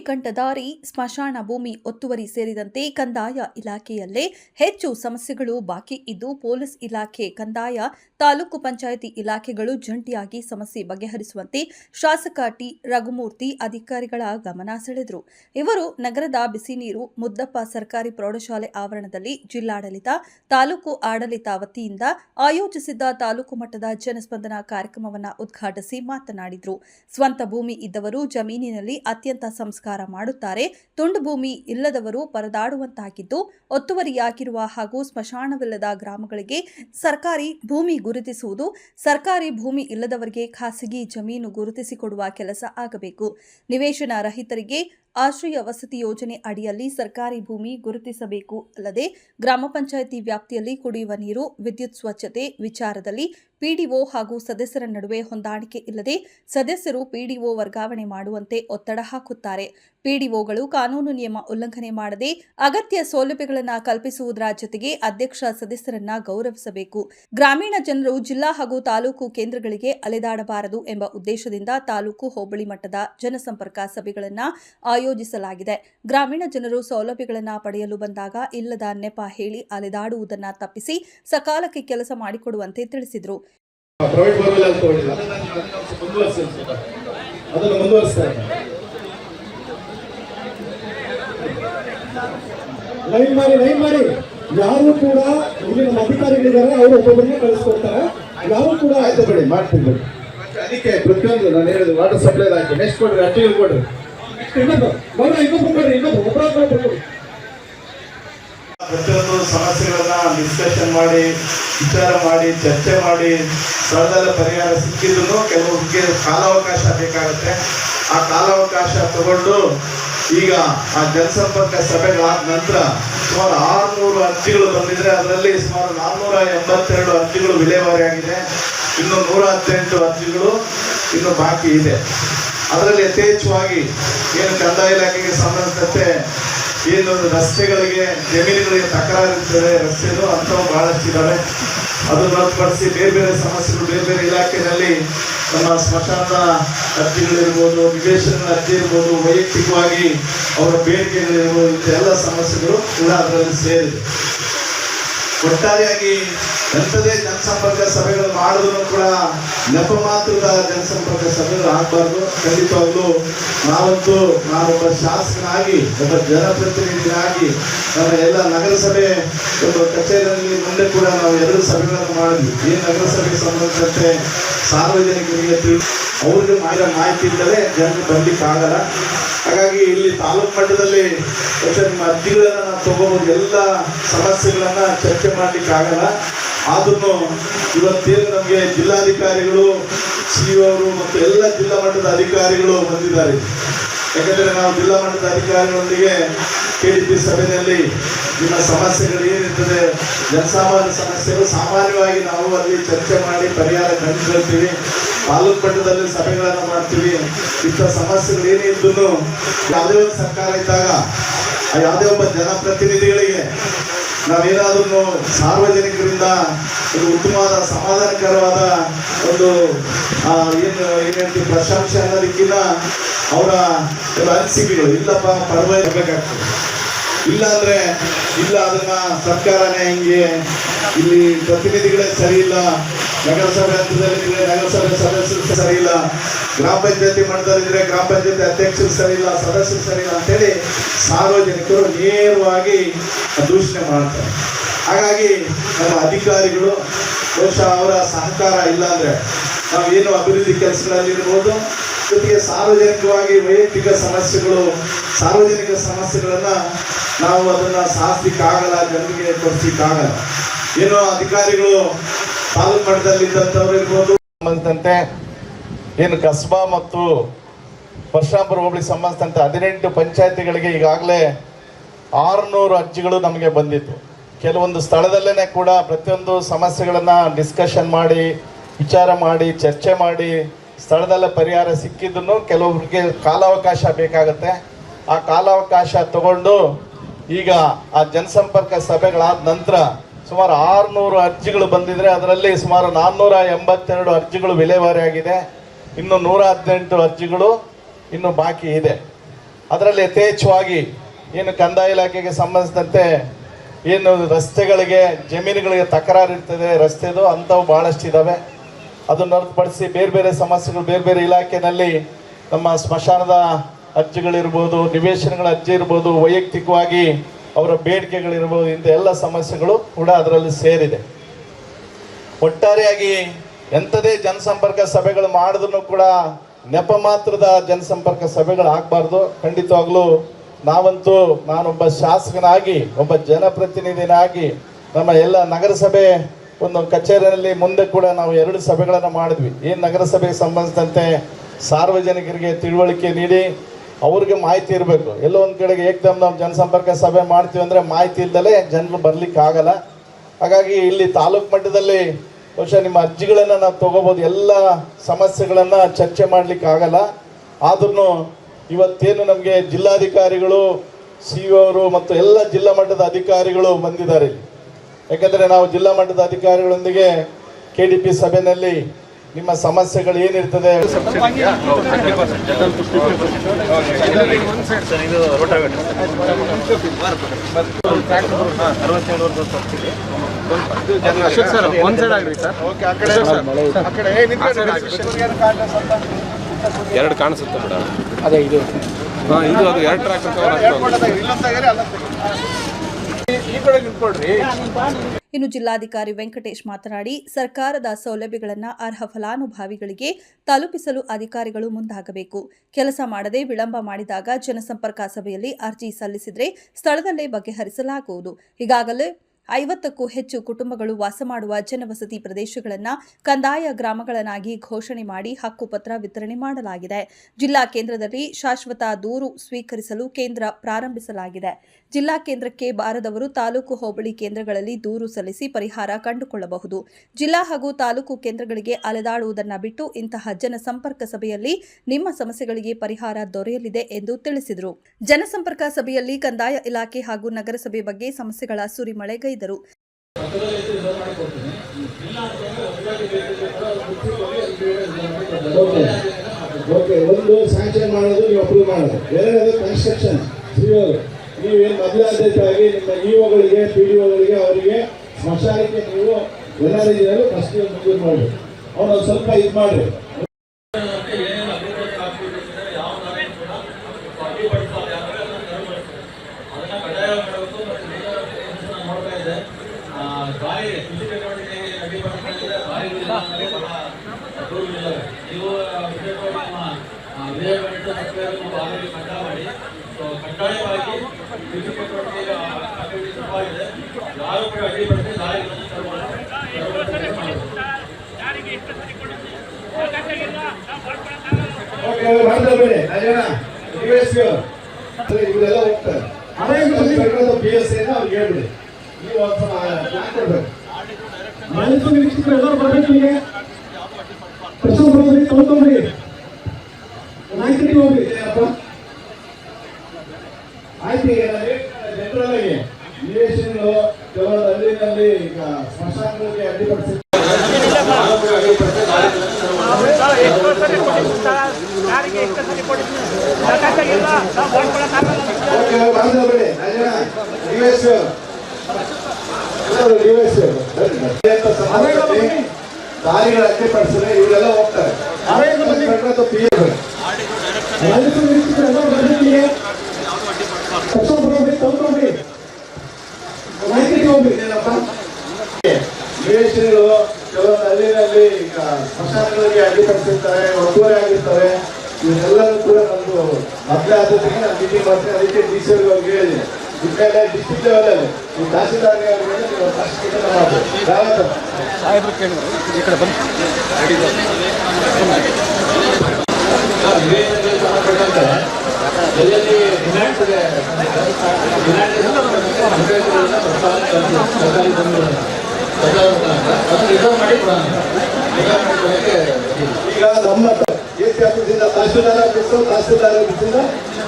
ಕಂಠದಾರಿ ಸ್ಮಶಾನ ಭೂಮಿ ಒತ್ತುವರಿ ಸೇರಿದಂತೆ ಕಂದಾಯ ಇಲಾಖೆಯಲ್ಲೇ ಹೆಚ್ಚು ಸಮಸ್ಯೆಗಳು ಬಾಕಿ ಇದ್ದು ಪೊಲೀಸ್ ಇಲಾಖೆ ಕಂದಾಯ ತಾಲೂಕು ಪಂಚಾಯಿತಿ ಇಲಾಖೆಗಳು ಜಂಟಿಯಾಗಿ ಸಮಸ್ಯೆ ಬಗೆಹರಿಸುವಂತೆ ಶಾಸಕ ಟಿ ರಘುಮೂರ್ತಿ ಅಧಿಕಾರಿಗಳ ಗಮನ ಸೆಳೆದರು. ಇವರು ನಗರದ ಬಿಸಿನೀರು ಮುದ್ದಪ್ಪ ಸರ್ಕಾರಿ ಪ್ರೌಢಶಾಲೆ ಆವರಣದಲ್ಲಿ ಜಿಲ್ಲಾಡಳಿತ, ತಾಲೂಕು ಆಡಳಿತ ವತಿಯಿಂದ ಆಯೋಜಿಸಿದ್ದ ತಾಲೂಕು ಮಟ್ಟದ ಜನಸ್ಪಂದನ ಕಾರ್ಯಕ್ರಮವನ್ನು ಉದ್ಘಾಟಿಸಿ ಮಾತನಾಡಿದರು. ಸ್ವಂತ ಭೂಮಿ ಇದ್ದವರು ಜಮೀನಿನಲ್ಲಿ ಅತ್ಯಂತ ಸಂಸ್ಕಾರ ಮಾಡುತ್ತಾರೆ. ತುಂಡು ಭೂಮಿ ಇಲ್ಲದವರು ಪರದಾಡುವಂತಾಗಿದ್ದು, ಒತ್ತುವರಿಯಾಗಿರುವ ಹಾಗೂ ಸ್ಮಶಾನವಿಲ್ಲದ ಗ್ರಾಮಗಳಿಗೆ ಸರ್ಕಾರಿ ಭೂಮಿ ಗುರುತಿಸುವುದು ಸರ್ಕಾರಿ ಭೂಮಿ ಇಲ್ಲದವರಿಗೆ ಖಾಸಗಿ ಜಮೀನು ಗುರುತಿಸಿಕೊಡುವ ಕೆಲಸ ಆಗಬೇಕು. ನಿವೇಶನ ರಹಿತರಿಗೆ ಆಶ್ರಯ ವಸತಿ ಯೋಜನೆ ಅಡಿಯಲ್ಲಿ ಸರ್ಕಾರಿ ಭೂಮಿ ಗುರುತಿಸಬೇಕು ಅಲ್ಲದೆ ಗ್ರಾಮ ಪಂಚಾಯಿತಿ ವ್ಯಾಪ್ತಿಯಲ್ಲಿ ಕುಡಿಯುವ ನೀರು, ವಿದ್ಯುತ್ ಸ್ವಚ್ಛತೆ ವಿಚಾರದಲ್ಲಿ ಪಿಡಿಒ ಹಾಗೂ ಸದಸ್ಯರ ನಡುವೆ ಹೊಂದಾಣಿಕೆ ಇಲ್ಲದೆ ಸದಸ್ಯರು ಪಿಡಿಒ ವರ್ಗಾವಣೆ ಮಾಡುವಂತೆ ಒತ್ತಡ ಹಾಕುತ್ತಾರೆ. ಪಿಡಿಒಗಳು ಕಾನೂನು ನಿಯಮ ಉಲ್ಲಂಘನೆ ಮಾಡದೆ ಅಗತ್ಯ ಸೌಲಭ್ಯಗಳನ್ನು ಕಲ್ಪಿಸುವುದರ ಜೊತೆಗೆ ಅಧ್ಯಕ್ಷ ಸದಸ್ಯರನ್ನ ಗೌರವಿಸಬೇಕು. ಗ್ರಾಮೀಣ ಜನರು ಜಿಲ್ಲಾ ಹಾಗೂ ತಾಲೂಕು ಕೇಂದ್ರಗಳಿಗೆ ಅಲೆದಾಡಬಾರದು ಎಂಬ ಉದ್ದೇಶದಿಂದ ತಾಲೂಕು ಹೋಬಳಿ ಮಟ್ಟದ ಜನಸಂಪರ್ಕ ಸಭೆಗಳನ್ನು ಆಯೋಜಿಸಲಾಗಿದೆ. ಗ್ರಾಮೀಣ ಜನರು ಸೌಲಭ್ಯಗಳನ್ನು ಪಡೆಯಲು ಬಂದಾಗ ಇಲ್ಲದ ನೆಪ ಹೇಳಿ ಅಲೆದಾಡುವುದನ್ನು ತಪ್ಪಿಸಿ ಸಕಾಲಕ್ಕೆ ಕೆಲಸ ಮಾಡಿಕೊಡುವಂತೆ ತಿಳಿಸಿದರು. ಲೈನ್ ಮಾಡಿ ಲೈನ್ ಮಾಡಿ. ಯಾರು ಕೂಡ ಇಲ್ಲಿ ನಮ್ಮ ಅಧಿಕಾರಿಗಳಿದ್ದಾರೆ ಅವರು ಒಬ್ಬೊಬ್ಬರನ್ನ ಕಳಿಸ್ಕೊಡ್ತಾರೆ. ಯಾರು ಕೂಡ ಆಯ್ತು ಬಿಡಿ ಮಾಡ್ತೀನಿ ಅದಕ್ಕೆ ಪ್ರತಿಯೊಂದು ನಾನು ಹೇಳಿದ್ರು ವಾಟರ್ ಸಪ್ಲೈ ಆಯ್ತು ನೆಕ್ಸ್ಟ್ ಕೊಡ್ರಿ ಅಟ್ಟಿಗೆ ಕೊಡ್ರಿ. ಪ್ರತಿಯೊಂದು ಸಮಸ್ಯೆಗಳನ್ನ ಡಿಸ್ಕಷನ್ ಮಾಡಿ, ವಿಚಾರ ಮಾಡಿ, ಚರ್ಚೆ ಮಾಡಿ, ಸ್ಥಳದಲ್ಲಿ ಪರಿಹಾರ ಸಿಕ್ಕಿದ್ರು ಕೆಲವರಿಗೆ ಕಾಲಾವಕಾಶ ಬೇಕಾಗುತ್ತೆ. ಆ ಕಾಲಾವಕಾಶ ತಗೊಂಡು ಈಗ ಆ ಜನಸಂಪರ್ಕ ಸಭೆಗಳಾದ ನಂತರ ಸುಮಾರು ಆರುನೂರು ಅರ್ಜಿಗಳು ಬಂದಿದ್ರೆ ಅದರಲ್ಲಿ ಸುಮಾರು ನಾನ್ನೂರ ಎಂಬತ್ತೆರಡು ಅರ್ಜಿಗಳು ವಿಲೇವಾರಿ ಆಗಿದೆ. ಇನ್ನು ನೂರ ಹದಿನೆಂಟು ಅರ್ಜಿಗಳು ಇನ್ನು ಬಾಕಿ ಇದೆ. ಅದರಲ್ಲಿ ಯಥೇಚ್ಛವಾಗಿ ಏನು ಕಂದಾಯ ಇಲಾಖೆಗೆ ಸಂಬಂಧಿಸಿದಂತೆ ಏನು ರಸ್ತೆಗಳಿಗೆ, ಜಮೀನುಗಳಿಗೆ ತಕರಾರು ಇರ್ತದೆ ರಸ್ತೆಗಳು ಅಂಥವು ಬಹಳಷ್ಟು ಇದ್ದಾವೆ. ಅದನ್ನು ಹೊರತುಪಡಿಸಿ ಬೇರೆ ಬೇರೆ ಸಮಸ್ಯೆಗಳು, ಬೇರೆ ಬೇರೆ ಇಲಾಖೆಯಲ್ಲಿ ನಮ್ಮ ಸ್ಮಶಾನದ ಅರ್ಜಿಗಳಿರ್ಬೋದು ನಿವೇಶನ ಅರ್ಜಿ ಇರ್ಬೋದು ವೈಯಕ್ತಿಕವಾಗಿ ಅವರ ಬೇಡಿಕೆಗಳಿರ್ಬೋದು, ಇಂಥೆಲ್ಲ ಸಮಸ್ಯೆಗಳು ಕೂಡ ಅದರಲ್ಲಿ ಸೇರಿದೆ. ಒಟ್ಟಾರೆಯಾಗಿ ಎಂಥದೇ ಜನಸಂಪರ್ಕ ಸಭೆಗಳು ಮಾಡಿದ್ರು ಕೂಡ ನೆಪ ಮಾತ್ರದ ಜನಸಂಪರ್ಕ ಸಭೆಗಳು ಆಗಬಾರ್ದು. ಖಂಡಿತವಾಗ್ಲೂ ನಾವಂತೂ ನಾನೊಬ್ಬ ಶಾಸಕನಾಗಿ, ಒಬ್ಬ ಜನಪ್ರತಿನಿಧಿಯಾಗಿ ನಮ್ಮ ಎಲ್ಲ ನಗರಸಭೆ, ಒಂದು ಕಚೇರಿಯಲ್ಲಿ ಮುಂದೆ ಕೂಡ ನಾವು ಎರಡು ಸಭೆಗಳನ್ನು ಮಾಡಿದ್ವಿ. ಈ ನಗರಸಭೆಗೆ ಸಂಬಂಧಿಸಿದಂತೆ ಸಾರ್ವಜನಿಕರಿಗೆ ತಿಳಿ ಅವ್ರಿಗೆ ಮಾಡಿರೋ ಮಾಹಿತಿ ಇಲ್ಲದೆ ಜನರು ಬರ್ಲಿಕ್ಕೆ ಆಗಲ್ಲ. ಹಾಗಾಗಿ ಇಲ್ಲಿ ತಾಲೂಕು ಮಟ್ಟದಲ್ಲಿ ನಿಮ್ಮ ಅರ್ಜಿಗಳನ್ನು ನಾವು ತಗೋಬಹುದು ಎಲ್ಲ ಸಮಸ್ಯೆಗಳನ್ನ ಚರ್ಚೆ ಮಾಡ್ಲಿಕ್ಕೆ ಆಗಲ್ಲ ಆದ್ರೂ ಇವತ್ತೇನು ನಮಗೆ ಜಿಲ್ಲಾಧಿಕಾರಿಗಳು ಸಿ ಅವರು ಮತ್ತು ಎಲ್ಲ ಜಿಲ್ಲಾ ಮಟ್ಟದ ಅಧಿಕಾರಿಗಳು ಬಂದಿದ್ದಾರೆ. ಯಾಕಂದರೆ ನಾವು ಜಿಲ್ಲಾ ಮಟ್ಟದ ಅಧಿಕಾರಿಗಳೊಂದಿಗೆ ಕೆ ಡಿ ಸಭೆಯಲ್ಲಿ ನಿಮ್ಮ ಸಮಸ್ಯೆಗಳು ಏನಿರ್ತದೆ, ಜನಸಾಮಾನ್ಯ ಸಮಸ್ಯೆಗಳು ಸಾಮಾನ್ಯವಾಗಿ ನಾವು ಅಲ್ಲಿ ಚರ್ಚೆ ಮಾಡಿ ಪರಿಹಾರ ಕಂಡುಕೊಳ್ತೀವಿ ತಾಲೂಕು ಮಟ್ಟದಲ್ಲಿ ಸಭೆಗಳನ್ನು ಮಾಡ್ತೀವಿ. ಇಂಥ ಸಮಸ್ಯೆಗಳು ಏನೇ ಯಾವುದೇ ಒಂದು ಸರ್ಕಾರ ಇದ್ದಾಗ ಯಾವುದೇ ಒಬ್ಬ ಜನಪ್ರತಿನಿಧಿಗಳಿಗೆ ನಾವೇನಾದ್ರೂ ಸಾರ್ವಜನಿಕರಿಂದ ಒಂದು ಉತ್ತಮವಾದ, ಸಮಾಧಾನಕರವಾದ ಒಂದು ಏನು ಏನು ಹೇಳ್ತೀವಿ, ಪ್ರಶಂಸೆ ಅನ್ನೋದಕ್ಕಿಂತ ಅವರ ಅನಿಸಿಕೆಗಳು. ಇಲ್ಲಪ್ಪ ಪರವಾಗಿರ್ಬೇಕಾಗ್ತದೆ ಇಲ್ಲ ಅಂದ್ರೆ, ಇಲ್ಲ, ಅದನ್ನ ಸರ್ಕಾರನೇ ಹಿಂಗೆ ಇಲ್ಲಿ ಪ್ರತಿನಿಧಿಗಳೇ ಸರಿ ಇಲ್ಲ. ನಗರಸಭೆ ಹಂತದಲ್ಲಿದ್ರೆ ನಗರಸಭೆ ಸದಸ್ಯರು ಸರಿ ಇಲ್ಲ ಗ್ರಾಮ ಪಂಚಾಯತಿ ಮಟ್ಟದಲ್ಲಿದ್ರೆ ಗ್ರಾಮ ಪಂಚಾಯತಿ ಅಧ್ಯಕ್ಷರು ಸರಿ ಇಲ್ಲ ಸದಸ್ಯರು ಸರಿ ಇಲ್ಲ ಅಂತೇಳಿ ಸಾರ್ವಜನಿಕರು ನೇರವಾಗಿ ದೂಷಣೆ ಮಾಡ್ತಾರೆ. ಹಾಗಾಗಿ ನಮ್ಮ ಅಧಿಕಾರಿಗಳು ಬಹುಶಃ ಅವರ ಸಹಕಾರ ಇಲ್ಲ ನಾವು ಏನು ಅಭಿವೃದ್ಧಿ ಕೆಲಸಗಳಲ್ಲಿರ್ಬೋದು ಜೊತೆಗೆ ಸಾರ್ವಜನಿಕವಾಗಿ ವೈಯಕ್ತಿಕ ಸಮಸ್ಯೆಗಳು, ಸಾರ್ವಜನಿಕ ಸಮಸ್ಯೆಗಳನ್ನ ನಾವು ಅದನ್ನ ಸಾಧಿಸಲಿಕ್ಕಾಗಲ್ಲ, ಜನರಿಗೆ ತೋರಿಸಲಿಕ್ಕಾಗಲ್ಲ ಏನೋ ಅಧಿಕಾರಿಗಳು ಸಂಬಂಧಿಸಿದಂತೆ ಏನು ಕಸ್ಬಾ ಮತ್ತು ಪರಶುರಾಮಪುರ ಹೋಬಳಿ ಸಂಬಂಧಿಸಿದಂತೆ ಹದಿನೆಂಟು ಪಂಚಾಯತಿಗಳಿಗೆ ಈಗಾಗಲೇ ಆರುನೂರು ಅರ್ಜಿಗಳು ನಮಗೆ ಬಂದಿತ್ತು. ಕೆಲವೊಂದು ಸ್ಥಳದಲ್ಲೇ ಕೂಡ ಪ್ರತಿಯೊಂದು ಸಮಸ್ಯೆಗಳನ್ನು ಡಿಸ್ಕಷನ್ ಮಾಡಿ, ವಿಚಾರ ಮಾಡಿ, ಚರ್ಚೆ ಮಾಡಿ ಸ್ಥಳದಲ್ಲೇ ಪರಿಹಾರ ಸಿಕ್ಕಿದ್ರು ಕೆಲವರಿಗೆ ಕಾಲಾವಕಾಶ ಬೇಕಾಗುತ್ತೆ. ಆ ಕಾಲಾವಕಾಶ ತಗೊಂಡು ಈಗ ಆ ಜನಸಂಪರ್ಕ ಸಭೆಗಳಾದ ನಂತರ ಸುಮಾರು ಆರುನೂರು ಅರ್ಜಿಗಳು ಬಂದಿದ್ರೆ ಅದರಲ್ಲಿ ಸುಮಾರು ನಾನ್ನೂರ ಎಂಬತ್ತೆರಡು ಅರ್ಜಿಗಳು ವಿಲೇವಾರಿ ಆಗಿದೆ. ಇನ್ನು ನೂರ ಹದಿನೆಂಟು ಅರ್ಜಿಗಳು ಇನ್ನು ಬಾಕಿ ಇದೆ. ಅದರಲ್ಲಿ ಯಥೇಚ್ಛವಾಗಿ ಏನು ಕಂದಾಯ ಇಲಾಖೆಗೆ ಸಂಬಂಧಿಸಿದಂತೆ ಏನು ರಸ್ತೆಗಳಿಗೆ, ಜಮೀನುಗಳಿಗೆ ತಕರಾರು ಇರ್ತದೆ, ರಸ್ತೆದು ಅಂಥವು ಭಾಳಷ್ಟು ಇದ್ದಾವೆ ಅದನ್ನು ಹೊರತುಪಡಿಸಿ ಬೇರೆ ಬೇರೆ ಸಮಸ್ಯೆಗಳು, ಬೇರೆ ಬೇರೆ ಇಲಾಖೆಯಲ್ಲಿ ನಮ್ಮ ಸ್ಮಶಾನದ ಅರ್ಜಿಗಳಿರ್ಬೋದು, ನಿವೇಶನಗಳ ಅರ್ಜಿ ಇರ್ಬೋದು, ವೈಯಕ್ತಿಕವಾಗಿ ಅವರ ಬೇಡಿಕೆಗಳಿರ್ಬೋದು, ಇಂಥ ಎಲ್ಲ ಸಮಸ್ಯೆಗಳು ಕೂಡ ಅದರಲ್ಲಿ ಸೇರಿದೆ. ಒಟ್ಟಾರೆಯಾಗಿ ಎಂಥದೇ ಜನಸಂಪರ್ಕ ಸಭೆಗಳು ಮಾಡಿದ್ರು ಕೂಡ ನೆಪ ಮಾತ್ರದ ಜನಸಂಪರ್ಕ ಸಭೆಗಳು ಆಗಬಾರ್ದು. ಖಂಡಿತವಾಗ್ಲೂ ನಾವಂತೂ ನಾನೊಬ್ಬ ಶಾಸಕನಾಗಿ, ಒಬ್ಬ ಜನಪ್ರತಿನಿಧಿನಾಗಿ ನಮ್ಮ ಎಲ್ಲ ನಗರಸಭೆ ಒಂದು ಕಚೇರಿಯಲ್ಲಿ ಮುಂದೆ ಕೂಡ ನಾವು ಎರಡು ಸಭೆಗಳನ್ನು ಮಾಡಿದ್ವಿ. ಈ ನಗರಸಭೆಗೆ ಸಂಬಂಧಿಸಿದಂತೆ ಸಾರ್ವಜನಿಕರಿಗೆ ತಿಳುವಳಿಕೆ ನೀಡಿ ಅವ್ರಿಗೆ ಮಾಹಿತಿ ಇರಬೇಕು. ಎಲ್ಲೋ ಒಂದು ಕಡೆಗೆ ಏಕದಮ್ ನಾವು ಜನಸಂಪರ್ಕ ಸಭೆ ಮಾಡ್ತೀವಿ ಅಂದರೆ ಮಾಹಿತಿ ಇಲ್ದಲೇ ಜನರು ಬರ್ಲಿಕ್ಕೆ ಆಗಲ್ಲ. ಹಾಗಾಗಿ ಇಲ್ಲಿ ತಾಲೂಕು ಮಟ್ಟದಲ್ಲಿ ಬಹುಶಃ ನಿಮ್ಮ ಅರ್ಜಿಗಳನ್ನು ನಾವು ತಗೋಬೋದು. ಎಲ್ಲ ಸಮಸ್ಯೆಗಳನ್ನು ಚರ್ಚೆ ಮಾಡಲಿಕ್ಕೆ ಆಗಲ್ಲ. ಆದ್ರೂ ಇವತ್ತೇನು ನಮಗೆ ಜಿಲ್ಲಾಧಿಕಾರಿಗಳು ಸಿ ಅವರು ಮತ್ತು ಎಲ್ಲ ಜಿಲ್ಲಾ ಮಟ್ಟದ ಅಧಿಕಾರಿಗಳು ಬಂದಿದ್ದಾರೆ ಯಾಕಂದರೆ ನಾವು ಜಿಲ್ಲಾ ಮಟ್ಟದ ಅಧಿಕಾರಿಗಳೊಂದಿಗೆ ಕೆ ಡಿ ಪಿ ಸಭೆಯಲ್ಲಿ ನಿಮ್ಮ ಸಮಸ್ಯೆಗಳು ಏನಿರ್ತದೆ? ಎರಡು ಕಾಣಿಸುತ್ತೆ ಮೇಡಮ್. ಅದೇ ಇದು. ಇದು ಅದು ಎರಡು ಟ್ರ್ಯಾಕ್ ಇನ್ನು ಜಿಲ್ಲಾಧಿಕಾರಿ ವೆಂಕಟೇಶ್ ಮಾತನಾಡಿ, ಸರ್ಕಾರದ ಸೌಲಭ್ಯಗಳನ್ನು ಅರ್ಹ ಫಲಾನುಭವಿಗಳಿಗೆ ತಲುಪಿಸಲು ಅಧಿಕಾರಿಗಳು ಮುಂದಾಗಬೇಕು. ಕೆಲಸ ಮಾಡದೆ ವಿಳಂಬ ಮಾಡಿದಾಗ ಜನಸಂಪರ್ಕ ಸಭೆಯಲ್ಲಿ ಅರ್ಜಿ ಸಲ್ಲಿಸಿದರೆ ಸ್ಥಳದಲ್ಲೇ ಬಗೆಹರಿಸಲಾಗುವುದು. ಈಗಾಗಲೇ ಐವತ್ತಕ್ಕೂ ಹೆಚ್ಚು ಕುಟುಂಬಗಳು ವಾಸ ಮಾಡುವ ಜನವಸತಿ ಪ್ರದೇಶಗಳನ್ನು ಕಂದಾಯ ಗ್ರಾಮಗಳನ್ನಾಗಿ ಘೋಷಣೆ ಮಾಡಿ ಹಕ್ಕುಪತ್ರ ವಿತರಣೆ ಮಾಡಲಾಗಿದೆ. ಜಿಲ್ಲಾ ಕೇಂದ್ರದಲ್ಲಿ ಶಾಶ್ವತ ದೂರು ಸ್ವೀಕರಿಸಲು ಕೇಂದ್ರ ಪ್ರಾರಂಭಿಸಲಾಗಿದೆ. ಜಿಲ್ಲಾ ಕೇಂದ್ರಕ್ಕೆ ಬಾರದವರು ತಾಲೂಕು ಹೋಬಳಿ ಕೇಂದ್ರಗಳಲ್ಲಿ ದೂರು ಸಲ್ಲಿಸಿ ಪರಿಹಾರ ಕಂಡುಕೊಳ್ಳಬಹುದು. ಜಿಲ್ಲಾ ಹಾಗೂ ತಾಲೂಕು ಕೇಂದ್ರಗಳಿಗೆ ಅಲೆದಾಡುವುದನ್ನು ಬಿಟ್ಟು ಇಂತಹ ಜನಸಂಪರ್ಕ ಸಭೆಯಲ್ಲಿ ನಿಮ್ಮ ಸಮಸ್ಯೆಗಳಿಗೆ ಪರಿಹಾರ ದೊರೆಯಲಿದೆ ಎಂದು ತಿಳಿಸಿದರು. ಜನಸಂಪರ್ಕ ಸಭೆಯಲ್ಲಿ ಕಂದಾಯ ಇಲಾಖೆ ಹಾಗೂ ನಗರಸಭೆ ಬಗ್ಗೆ ಸಮಸ್ಯೆಗಳ ಸುರಿಮಳೆಗೈದರು ಓಕೆ ಒಂದು ಮಾಡೋದು ನೀವು ಅಪ್ರೂವ್ ಮಾಡೋದು. ಎರಡನೇದು ಕನ್ಸ್ಟ್ರಕ್ಷನ್ ಸಿಒಗಳು ನೀವೇನು ಮೊದಲಾದ್ಯತೆಯಾಗಿ ನಿಮ್ಮ ಅವರಿಗೆ ಸ್ಮಶಾನಕ್ಕೆ ನೀವು ಎಲ್ಲ ರೀತಿಯಲ್ಲೂ ಫಸ್ಟ್ ಮಂಜೂರು ಮಾಡಿ ಅವ್ರು ಸ್ವಲ್ಪ ಇದು ಮಾಡಿರಿ. ಕಡ್ಡಾಯವಾಗಿ ಕೃಷಿ ಚಟುವಟಿಕೆಗೆ ಅಭಿವೃದ್ಧಿ ಶುರುವಾಗಿದೆ ಯಾರು ಕೂಡ ಅಡ್ಡಿಪಡಿಸಿ ದಾರಿಗಳನ್ನು ಸರ್ವ- ಓಕೆ ಮಾಡ್ಬೇಡಿ ಅಯ್ಯಣ್ಣ ಡಿವೈಸ್ ಇವರೆಲ್ಲ ಹೋಗ್ತಾರೆ ಪಿ ಎಸ್ ಅವ್ರಿಗೆ ಹೇಳ್ಬಿಡಿ ನೀವು ಕೊಡ್ಬೇಕು ಮಾಹಿತಿ ನಿರೀಕ್ಷಕರು ಎಲ್ಲರೂ ಬರಬೇಕು ಇಲ್ಲಿಗೆ ಪ್ರಶ್ನೆ ಬರೋದ್ರಿ ತಗೊಂಡ್ರಿ ನಾಯಕರಿಗೆ ಹೋಗ್ರಿ ಆಯ್ತು ಈಗ ಜನರಲ್ ಆಗಿ ನಿವೇಶನಗಳು ಕೆಲವು ಹಳ್ಳಿನಲ್ಲಿ ಈಗ ಸ್ಮಶಾನಗಳಿಗೆ ಅಡ್ಡಿಪಡಿಸಿ ಓಕೆ ಡಿವೈಸ್ ಎಲ್ಲರೂ ಡಿವೈಸ್ ದಾರಿಗಳು ಅಡ್ಡಿಪಡಿಸಿದ್ರೆ ಇವರೆಲ್ಲ ಹೋಗ್ತಾರೆ. ನಿವೇಶನಗಳು ಕೆಲವೊಂದು ಹಳ್ಳಿನಲ್ಲಿ ಈಗ ಸ್ಮಶಾನಗಳಿಗೆ ಅಡ್ಡಿಪಡಿಸಿರ್ತಾರೆ ಒತ್ತುವರಿ ಆಗಿರ್ತಾರೆ ಇವನ್ನೆಲ್ಲರೂ ಕೂಡ ನಮ್ದು ಮೊದಲೇ ಆದ್ಯತೆಗೆ ನಾನು ಮೀಟಿಂಗ್ ಮಾಡ್ತೀನಿ. ಅದಕ್ಕೆ ಡಿ ಸಿ ಅವ್ರಿಗೆ ಲೆವೆಲಲ್ಲಿ ಈ ತಹಸೀಲ್ದಾರ್ ಅವರಿಗೆ ನೀವು ಫಸ್ಟ್ ಇದನ್ನ ಮಾಡ್ಬೇಕು ಯಾವತ್ತು? ಸಾಹೇಬ್ರು ಕೇಳಿದ್ರು. ಈ ಕಡೆ ಬಂದು ಎಲ್ಲೆಲ್ಲಿ ಇದೆ. ಡಿಮ್ಯಾಂಡ್ ಸರ್ಕಾರಿ ರಿಸರ್ವ್ ಮಾಡಿ ಈಗ ನಮ್ಮ ಎ ಸಿ ಆಫೀಸಿಂದ ತಹಸೀಲ್ದಾರ್ ಆಫೀಸು ತಹಸೀಲ್ದಾರ್ ಆಫೀಸಿಂದ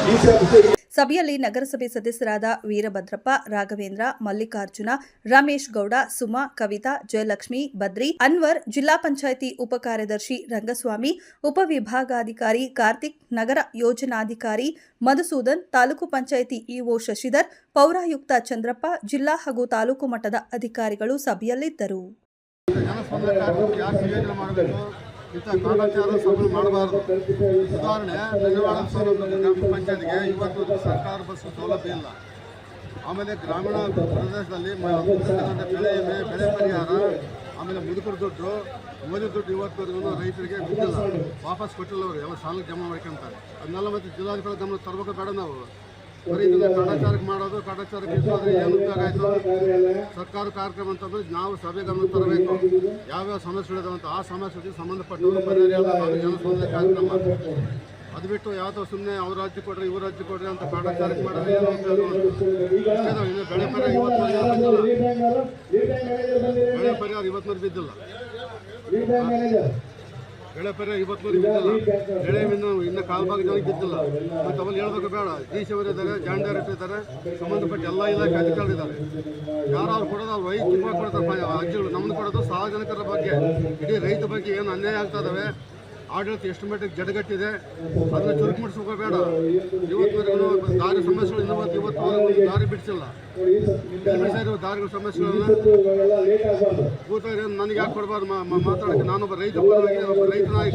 ಡಿ ಸಿ ಸಭೆಯಲ್ಲಿ ನಗರಸಭೆ ಸದಸ್ಯರಾದ ವೀರಭದ್ರಪ್ಪ, ರಾಘವೇಂದ್ರ, ಮಲ್ಲಿಕಾರ್ಜುನ, ರಮೇಶ್ ಗೌಡ, ಸುಮಾ, ಕವಿತಾ, ಜಯಲಕ್ಷ್ಮಿ, ಬದ್ರಿ, ಅನ್ವರ್, ಜಿಲ್ಲಾ ಪಂಚಾಯಿತಿ ಉಪ ಕಾರ್ಯದರ್ಶಿ ರಂಗಸ್ವಾಮಿ ಉಪವಿಭಾಗಾಧಿಕಾರಿ ಕಾರ್ತಿಕ್, ನಗರ ಯೋಜನಾಧಿಕಾರಿ ಮಧುಸೂದನ್, ತಾಲೂಕು ಪಂಚಾಯಿತಿ ಇಒ ಶಶಿಧರ್, ಪೌರಾಯುಕ್ತ ಚಂದ್ರಪ್ಪ, ಜಿಲ್ಲಾ ಹಾಗೂ ತಾಲೂಕು ಮಟ್ಟದ ಅಧಿಕಾರಿಗಳು ಸಭೆಯಲ್ಲಿದ್ದರು. ಇಂಥ ಕಾಲಾಚಾರ ಸಭೆ ಮಾಡಬಾರ್ದು. ಉದಾಹರಣೆ ಧನ್ಯವಾದ ಸೌಲಭ್ಯ ಗ್ರಾಮ ಪಂಚಾಯತ್ಗೆ ಇವತ್ತು ಸರ್ಕಾರ ಬಸ್ ಸೌಲಭ್ಯ ಇಲ್ಲ. ಆಮೇಲೆ ಗ್ರಾಮೀಣ ಪ್ರದೇಶದಲ್ಲಿ ಬೆಳೆ ವಿಮೆ, ಬೆಳೆ ಪರಿಹಾರ ಆಮೇಲೆ ಮುದುಕರ ದುಡ್ಡು ಮೋದಿ ದುಡ್ಡು ಇವತ್ತುವರೆಗೂ ರೈತರಿಗೆ ಬಿದ್ದಿಲ್ಲ. ವಾಪಸ್ ಕೊಟ್ಟಿಲ್ಲ ಅವರು ಎಲ್ಲ ಸಾಲ ಜಮಾ ಮಾಡ್ಕೊಂತಾರೆ. ಅದನ್ನೆಲ್ಲ ಮತ್ತೆ ಜಿಲ್ಲಾಧಿಕಾರಿ ಗಮನ ತರಬೇಕು ಬೇಡ ನಾವು. ಮಾಡೋದು ಕಾಟಾಚಾರಕ್ಕೆ ಏನು ಆಯಿತು ಸರ್ಕಾರ ಕಾರ್ಯಕ್ರಮ ಅಂತಂದ್ರೆ ನಾವು ಸಭೆ ಗಮನ ತರಬೇಕು. ಯಾವ್ಯಾವ ಸಮಸ್ಯೆಗಳಿದಾವಂತ ಆ ಸಮಸ್ಯೆಗೆ ಸಂಬಂಧಪಟ್ಟವರು ಕಾರ್ಯಕ್ರಮ. ಅದು ಬಿಟ್ಟು ಯಾವುದೋ ಸುಮ್ಮನೆ ಅವ್ರ ರಾಜ್ಯ ಕೊಡ್ರಿ, ಇವ್ರ ರಾಜ್ಯ ಕೊಡ್ರಿ ಅಂತ ಕಾಟಾಚಾರಕ್ಕೆ ಮಾಡೋದು ಏನು ಉಪಯೋಗ ಇಷ್ಟೇ ನಾವು ಇನ್ನು ಬೆಳೆ ಪರಿಹಾರ ಇವತ್ತು ಬೆಳೆ ಪರಿಹಾರ ಬಿದ್ದಿಲ್ಲ. ಬೆಳೆ ಪರಿಹಾರ ಇವತ್ತು ಬಿದ್ದಿಲ್ಲ ಬೆಳೆ ಇನ್ನು ಇನ್ನು ಕಾಲ್ಭಾಗ ಜನಕ್ಕೆ ಬಿದ್ದಿಲ್ಲ ಮತ್ತು ಅವಲ್ಲಿ ಹೇಳ್ಬೇಕು ಬೇಡ. ಡಿ ಸಿ ಅವರು ಇದ್ದಾರೆ ಜಾಯಿಂಟ್ ಡೈರೆಕ್ಟರ್ ಇದ್ದಾರೆ, ಸಂಬಂಧಪಟ್ಟ ಎಲ್ಲ ಇಲಾಖೆ ಅಧಿಕಾರಿಗಳು ಇದ್ದಾರೆ. ಯಾರು ಕೊಡೋದು ಅವ್ರು ವೈಯಕ್ತಿಕವಾಗಿ ಕೊಡ್ತಾರೆ ಅಜ್ಜಿಗಳು ನಮ್ಮನ್ನು ಕೊಡೋದು ಸಾರ್ವಜನಿಕರ ಬಗ್ಗೆ ಇಡೀ ರೈತ ಬಗ್ಗೆ ಏನು ಅನ್ಯಾಯ ಆಗ್ತಾ ಇದಾವೆ. ಆಡಳಿತ ಎಷ್ಟು ಮಟ್ಟಿಗೆ ಜಡಗಟ್ಟಿದೆ ಅದನ್ನ ಚುರುಕು ಬೇಡ. ಇವತ್ತುವರೆಗೂ ದಾರಿ ಸಮಸ್ಯೆಗಳು ಇವತ್ತು ಇವತ್ತು ದಾರಿ ಬಿಡಿಸಿಲ್ಲ. ಬಿಡಿಸ್ತಾ ಇರೋ ದಾರಿಗಳ ಸಮಸ್ಯೆಗಳನ್ನ ಕೂತಾರೆ ನನಗೆ ಯಾಕೆ ಕೊಡಬಾರ್ದು ಮಾತಾಡಕ್ಕೆ? ನಾನೊಬ್ಬ ರೈತ ಪರವಾಗಿ ಒಬ್ಬ ರೈತ ನಾಯಕ.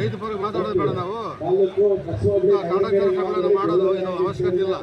ರೈತ ಪರವಾಗಿ ಮಾತಾಡೋದು ಬೇಡ ನಾವು ಸಭೆಗಳನ್ನು ಮಾಡೋದು ಏನು ಅವಶ್ಯಕತೆ ಇಲ್ಲ.